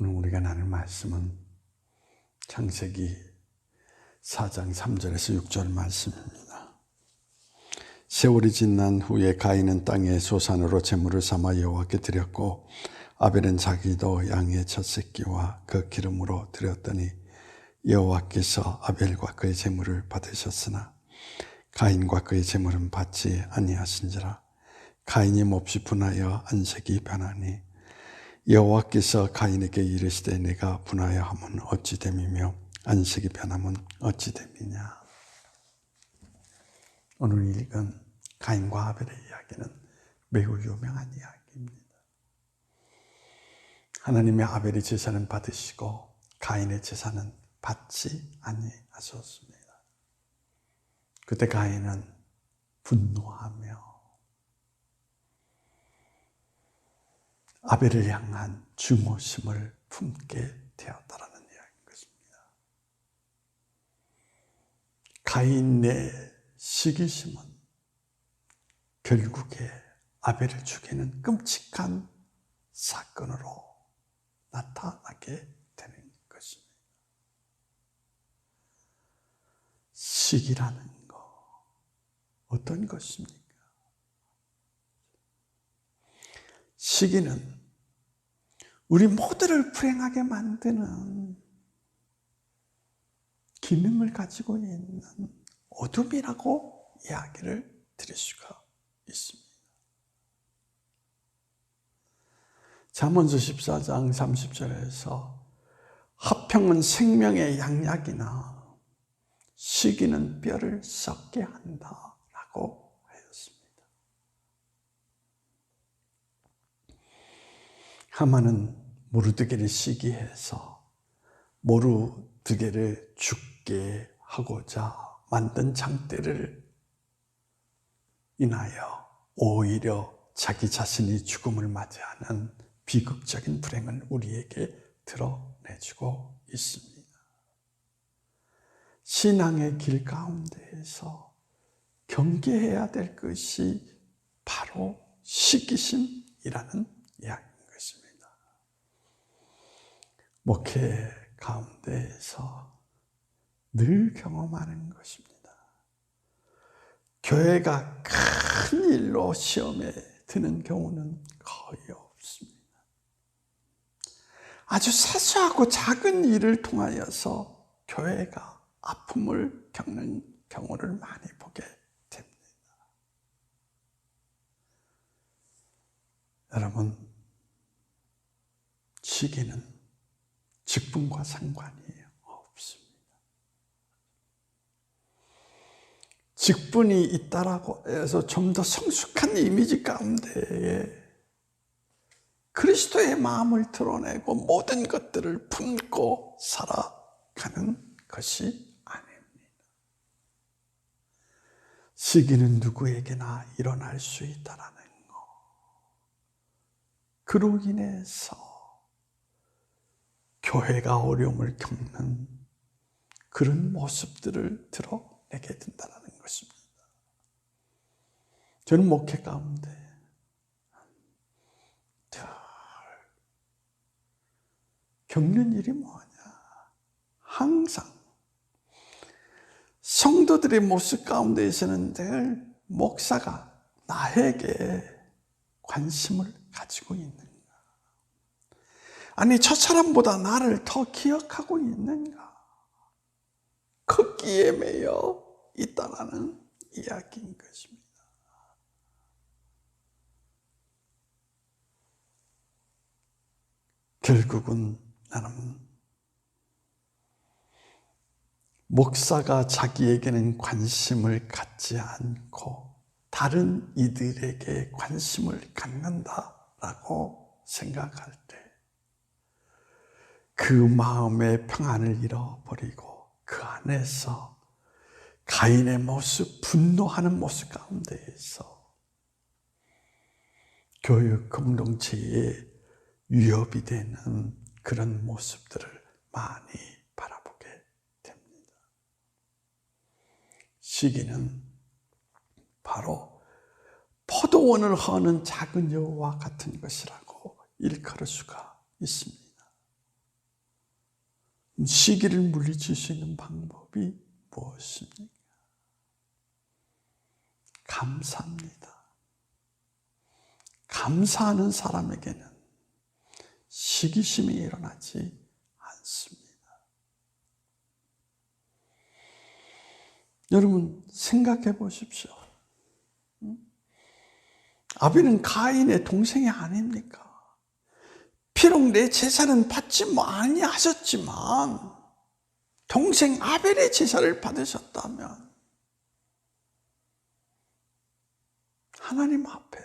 오늘 우리가 나눌 말씀은 창세기 4장 3절에서 6절 말씀입니다. 세월이 지난 후에 가인은 땅의 소산으로 제물을 삼아 여호와께 드렸고 아벨은 자기도 양의 첫 새끼와 그 기름으로 드렸더니 여호와께서 아벨과 그의 제물을 받으셨으나 가인과 그의 제물은 받지 아니하신지라 가인이 몹시 분하여 안색이 변하니 여호와께서 가인에게 이르시되 내가 분하여 함은 어찌 됨이며 안색이 변함은 어찌 됨이냐 오늘 읽은 가인과 아벨의 이야기는 매우 유명한 이야기입니다. 하나님의 아벨의 제사는 받으시고 가인의 제사는 받지 아니하셨습니다. 그때 가인은 분노하며 아벨을 향한 주모심을 품게 되었다라는 이야기인 것입니다. 가인의 시기심은 결국에 아벨을 죽이는 끔찍한 사건으로 나타나게 되는 것입니다. 시기라는 거 어떤 것입니까? 시기는 우리 모두를 불행하게 만드는 기능을 가지고 있는 어둠이라고 이야기를 드릴 수가 있습니다. 잠언서 14장 30절에서 합평은 생명의 양약이나 시기는 뼈를 썩게 한다라고 하였습니다. 하만은 모르드게를 시기해서 모르드게를 죽게 하고자 만든 장대를 인하여 오히려 자기 자신이 죽음을 맞이하는 비극적인 불행을 우리에게 드러내주고 있습니다. 신앙의 길 가운데에서 경계해야 될 것이 바로 시기심이라는 것입니다. 목회 가운데에서 늘 경험하는 것입니다. 교회가 큰 일로 시험에 드는 경우는 거의 없습니다. 아주 사소하고 작은 일을 통하여서 교회가 아픔을 겪는 경우를 많이 보게 됩니다. 여러분, 시기는 직분과 상관이 없습니다. 직분이 있다라고 해서 좀 더 성숙한 이미지 가운데에 그리스도의 마음을 드러내고 모든 것들을 품고 살아가는 것이 아닙니다. 시기는 누구에게나 일어날 수 있다라는 거. 그로 인해서 교회가 어려움을 겪는 그런 모습들을 드러내게 된다는 것입니다. 저는 목회 가운데 겪는 일이 뭐냐? 항상 성도들의 모습 가운데에서는 늘 목사가 나에게 관심을 가지고 있는가? 아니, 저 사람보다 나를 더 기억하고 있는가? 거기에 매여 있다라는 이야기인 것입니다. 결국은 나는 목사가 자기에게는 관심을 갖지 않고 다른 이들에게 관심을 갖는다라고 생각할 때 그 마음의 평안을 잃어버리고 그 안에서 가인의 모습, 분노하는 모습 가운데에서 교육 공동체에 위협이 되는 그런 모습들을 많이 바라보게 됩니다. 시기는 바로 포도원을 허는 작은 여우와 같은 것이라고 일컬을 수가 있습니다. 시기를 있는 방법이 무엇입니까? 감사합니다. 감사하는 사람에게는 시기심이 일어나지 않습니다. 여러분 생각해 보십시오. 아비는 가인의 동생이 아닙니까? 비록 내 제사는 받지 많이 하셨지만 동생 아벨의 제사를 받으셨다면 하나님 앞에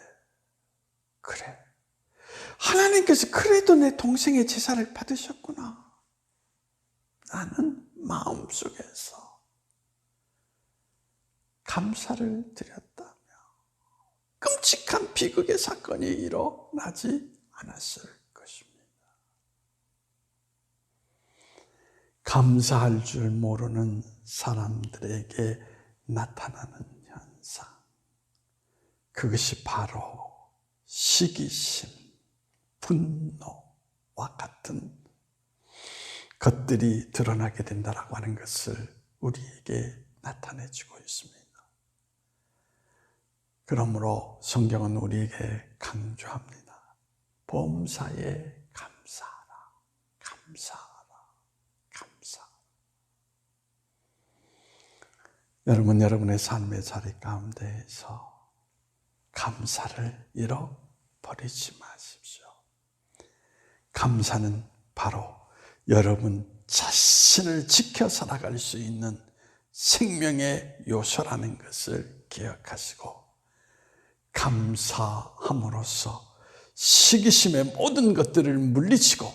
그래. 하나님께서 그래도 내 동생의 제사를 받으셨구나. 나는 마음속에서 감사를 드렸다며 끔찍한 비극의 사건이 일어나지 않았을 것입니다. 감사할 줄 모르는 사람들에게 나타나는 현상. 그것이 바로 시기심, 분노와 같은 것들이 드러나게 된다라고 하는 것을 우리에게 나타내 주고 있습니다. 그러므로 성경은 우리에게 강조합니다. 범사에 감사하라, 감사하라, 감사하라. 여러분, 여러분의 삶의 자리 가운데에서 감사를 잃어버리지 마십시오. 감사는 바로 여러분 자신을 지켜 살아갈 수 있는 생명의 요소라는 것을 기억하시고 감사함으로써 시기심의 모든 것들을 물리치고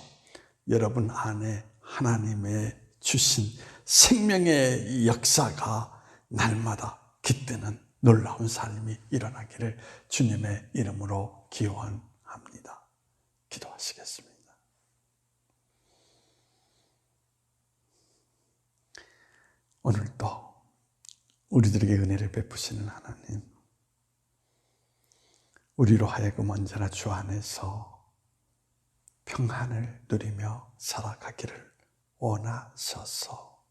여러분 안에 하나님의 주신 생명의 역사가 날마다 깃드는 놀라운 삶이 일어나기를 주님의 이름으로 기원합니다. 기도하시겠습니다. 오늘도 우리들에게 은혜를 베푸시는 하나님, 우리로 하여금 언제나 주 안에서 평안을 누리며 살아가기를 원하셔서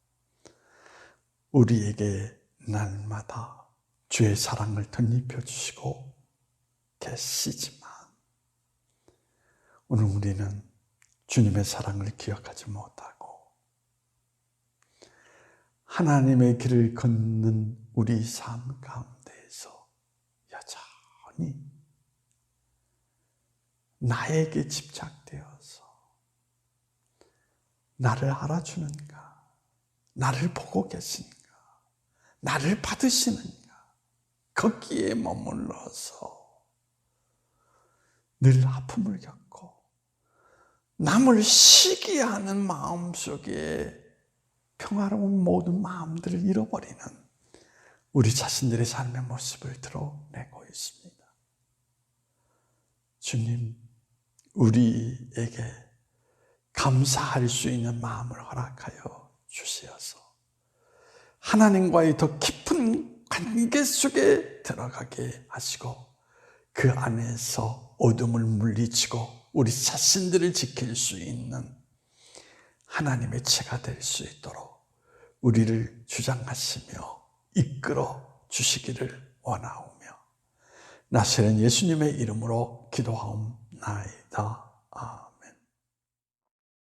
우리에게 날마다 주의 사랑을 덧입혀 주시고 계시지만 오늘 우리는 주님의 사랑을 기억하지 못하고 하나님의 길을 걷는 우리 삶 가운데에서 여전히 나에게 집착되어서 나를 알아주는가, 나를 보고 계신가, 나를 받으시는가, 거기에 머물러서 늘 아픔을 겪고 남을 시기하는 마음 속에 평화로운 모든 마음들을 잃어버리는 우리 자신들의 삶의 모습을 드러내고 있습니다. 주님, 우리에게 감사할 수 있는 마음을 허락하여 주시어서 하나님과의 더 깊은 관계 속에 들어가게 하시고 그 안에서 어둠을 물리치고 우리 자신들을 지킬 수 있는 하나님의 채가 될 수 있도록 우리를 주장하시며 이끌어 주시기를 원하오며 나시는 예수님의 이름으로 기도하옵나이다.